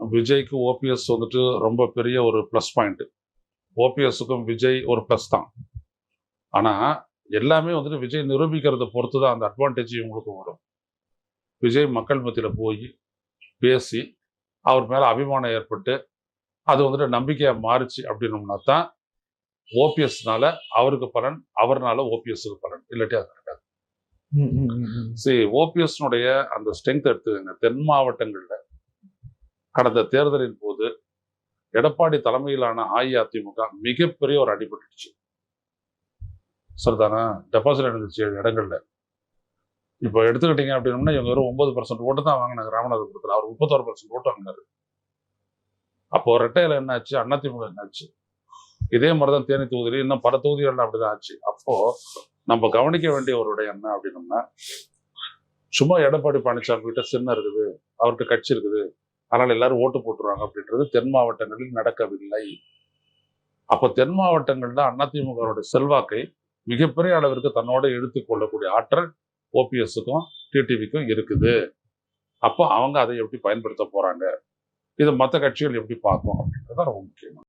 விஜய்க்கு ஓபிஎஸ் வந்துட்டு ரொம்ப பெரிய ஒரு ப்ளஸ் பாயிண்ட் ஓபிஎஸ்க்கும் விஜய் ஒரு ப்ளஸ் தான். ஆனால் எல்லாமே வந்துட்டு விஜய் நிரூபிக்கிறத பொறுத்து தான் அந்த அட்வான்டேஜ் இவங்களுக்கு வரும். விஜய் மக்கள் மத்தியில் போய் பேசி அவர் மேலே அபிமானம் ஏற்பட்டு அது வந்துட்டு நம்பிக்கையாக மாறுச்சு அப்படின்னோம்னா தான் ஓபிஎஸ்னால அவருக்கு பலன் அவர்னால ஓபிஎஸ்க்கு பலன். இல்லாட்டி அது நடக்காது. சரி ஓபிஎஸ்னுடைய அந்த ஸ்ட்ரென்த் எடுத்துக்கங்க. தென் மாவட்டங்களில் கடந்த தேர்தலின் போது எடப்பாடி தலைமையிலான அஇஅதிமுக மிகப்பெரிய ஒரு அடிபட்டுச்சு சரிதானா? டெபாசிட் இருந்துச்சு இடங்கள்ல. இப்போ எடுத்துக்கிட்டீங்க அப்படின்னா இவங்க வெறும் ஒன்பது பர்சன்ட் ஓட்டு தான் வாங்கினாங்க ராமநாதபுரத்தில். அவர் முப்பத்தோரு பர்சன்ட் ஓட்டு வாங்கினாரு. அப்போ ரெட்டையில என்னாச்சு அதிமுக என்னாச்சு இதே மாதிரி தான் தேனி தொகுதியில் இன்னும் பல தொகுதிகள்ல அப்படிதான் ஆச்சு. அப்போ நம்ம கவனிக்க வேண்டிய ஒரு விடயம் என்ன அப்படின்னோம்னா சும்மா எடப்பாடி பழனிசாமி கிட்ட சின்ன இருக்குது அவர்கிட்ட கட்சி இருக்குது அதனால் எல்லாரும் ஓட்டு போட்டுருவாங்க அப்படின்றது தென் மாவட்டங்களில் நடக்கவில்லை. அப்போ தென் மாவட்டங்களில் அதிமுகவுடைய செல்வாக்கை மிகப்பெரிய அளவிற்கு தன்னோட எடுத்துக்கொள்ளக்கூடிய ஆற்றல் ஓபிஎஸ்க்கும் டிடிவிக்கும் இருக்குது. அப்போ அவங்க அதை எப்படி பயன்படுத்த போறாங்க? இதை மற்ற கட்சிகள் எப்படி பார்க்கும் அப்படின்றது ரொம்ப முக்கியம்